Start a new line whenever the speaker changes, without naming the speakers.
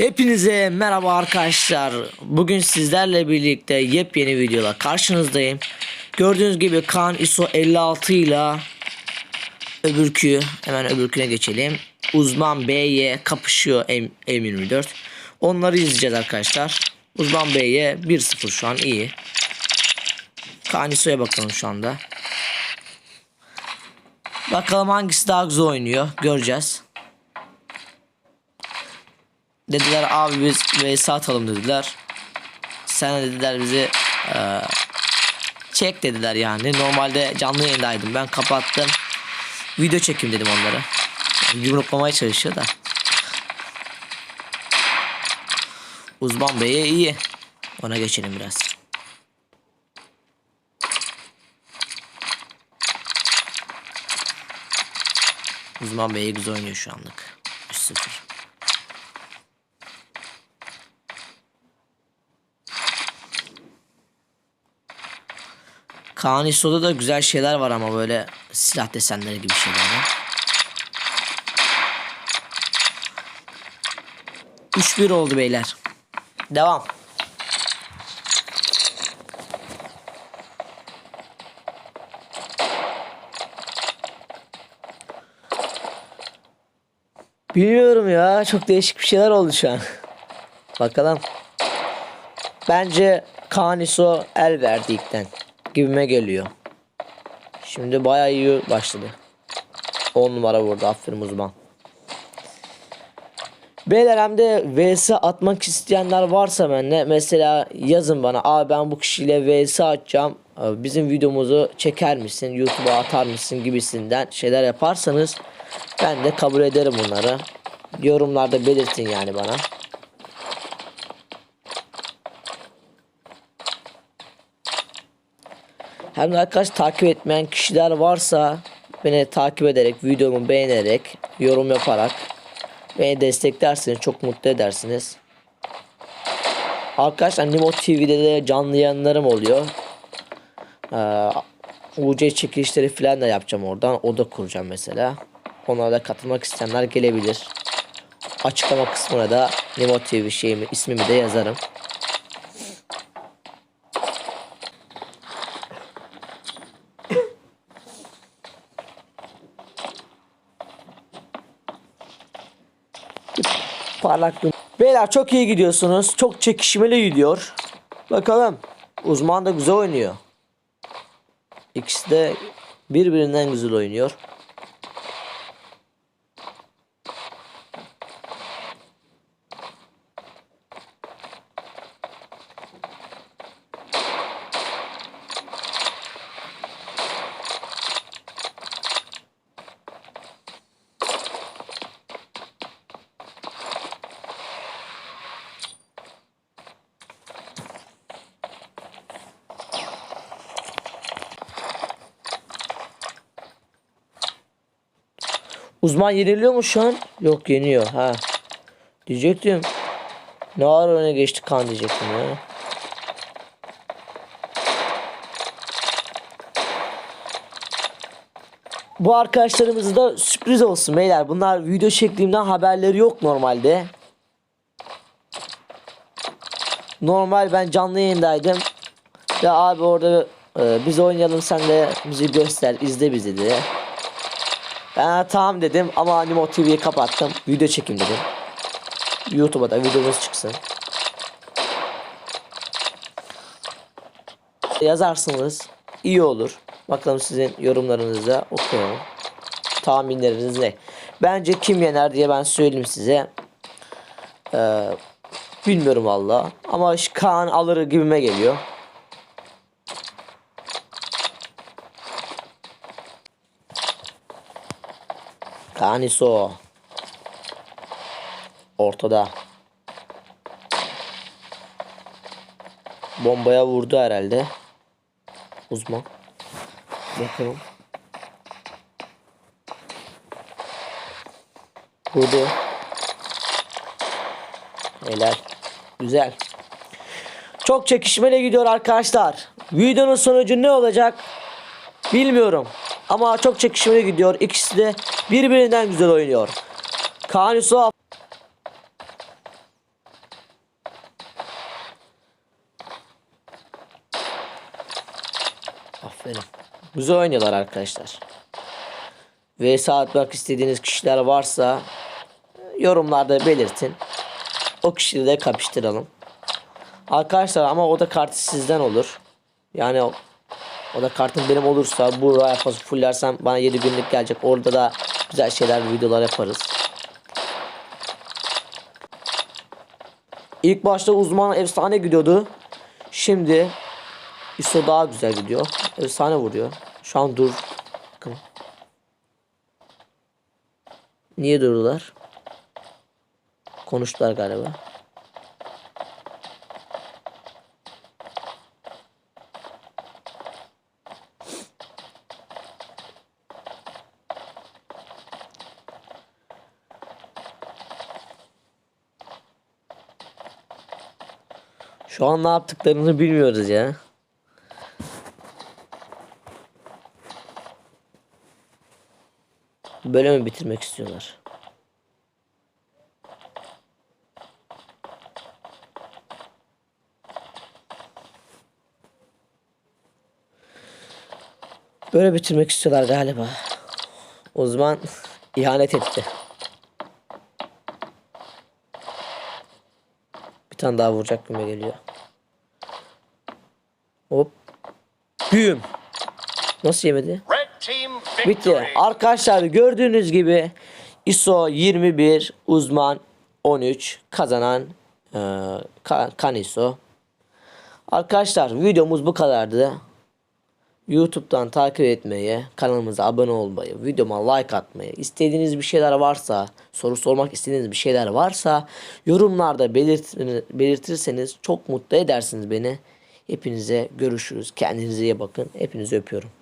Hepinize merhaba arkadaşlar. Bugün sizlerle birlikte yepyeni videola karşınızdayım. Gördüğünüz gibi Kaan ISO 56 ile öbürkü hemen öbürküne geçelim. Uzman BY kapışıyor M- M24. Onları izleyeceğiz arkadaşlar. Uzman BY 1-0 şu an iyi. Kaan ISO'ya bakalım şu anda. Bakalım hangisi daha güzel oynuyor. Göreceğiz. Dediler abi biz vs atalım dediler. Sen dediler bizi eee, çek dediler yani. Normalde canlı yayındaydım ben kapattım. Video çekeyim dedim onlara. Yumruklamaya çalışıyor da. Uzman Bey'e iyi. Ona geçelim biraz. Uzman Bey'e güzel oynuyor şu anlık. 3-0. Kaan İso'da da güzel şeyler var ama böyle silah desenleri gibi şeyler var. 3-1 oldu beyler. Devam. Bilmiyorum ya. Çok değişik bir şeyler oldu şu an. Bakalım. Bence Kaan İso el verdi ilkten. Gibime geliyor. Şimdi bayağı iyi başladı. 10 numara vurdu. Aferin uzman. Beyler hem de vs atmak isteyenler varsa bende mesela yazın bana abi ben bu kişiyle vs atacağım Abi bizim videomuzu çeker misin YouTube'a atar mısın gibisinden şeyler yaparsanız ben de kabul ederim bunları yorumlarda belirtin yani bana hem de arkadaş takip etmeyen kişiler varsa beni takip ederek videomu beğenerek yorum yaparak Beni desteklerseniz çok mutlu edersiniz. Arkadaşlar Nimo TV'de de canlı yayınlarım oluyor. Ee, UC çekilişleri falan da yapacağım oradan. O da kuracağım mesela. Onlara da katılmak isteyenler gelebilir. Açıklama kısmına da Nimo TV şeyimi, ismimi de yazarım. Parlaklığım. Beyler çok iyi gidiyorsunuz. Çok çekişmeli gidiyor. Bakalım. Uzman da güzel oynuyor. İkisi de birbirinden güzel oynuyor. Uzman yeniliyor mu şu an? Yok yeniyor ha. Diyecektim. Ne ara öne geçti kan diyecektim ya. Bu arkadaşlarımız da sürpriz olsun beyler. Bunlar video çektiğimden haberleri yok normalde. Normal ben canlı yayındaydım. Ya abi orada e, biz oynayalım sen de bizi göster izle bizi diye. Ben tamam dedim ama Animo TV'yi kapattım. Video çekim dedim. YouTube'a da videomuz çıksın. Yazarsınız. iyi olur. Bakalım sizin yorumlarınızı okuyorum. Tahminleriniz ne? Bence kim yener diye ben söyleyeyim size. Ee, bilmiyorum valla. Ama Kaan alır gibime geliyor. Kaniso. Ortada. Bombaya vurdu herhalde. Uzman. Bakalım. Vurdu. Helal. Güzel. Çok çekişmeli gidiyor arkadaşlar. Videonun sonucu ne olacak? Bilmiyorum. Ama çok çekişmeli gidiyor. İkisi de birbirinden güzel oynuyor. Kaan Yusuf Aferin. Güzel oynuyorlar arkadaşlar. Ve saatmek istediğiniz kişiler varsa e, yorumlarda belirtin. O kişiyle de kapıştıralım. Arkadaşlar ama o da kartı sizden olur. Yani o, da kartın benim olursa bu Royal Pass'ı fullersem bana 7 günlük gelecek. Orada da güzel şeyler videolar yaparız. İlk başta uzman efsane gidiyordu. Şimdi ISO daha güzel gidiyor. Efsane vuruyor. Şu an dur. Bakın. Niye durdular? Konuştular galiba. Şu an ne yaptıklarını bilmiyoruz ya. Böyle mi bitirmek istiyorlar? Böyle bitirmek istiyorlar galiba. O zaman ihanet etti. Tane daha vuracak gibi geliyor. Hop. Büyüm. Nasıl yemedi? Bitti. Arkadaşlar gördüğünüz gibi ISO 21 uzman 13 kazanan e, Ka- kan ISO. Arkadaşlar videomuz bu kadardı. YouTube'dan takip etmeyi, kanalımıza abone olmayı, videoma like atmayı, istediğiniz bir şeyler varsa, soru sormak istediğiniz bir şeyler varsa yorumlarda belirt belirtirseniz çok mutlu edersiniz beni. Hepinize görüşürüz. Kendinize iyi bakın. Hepinizi öpüyorum.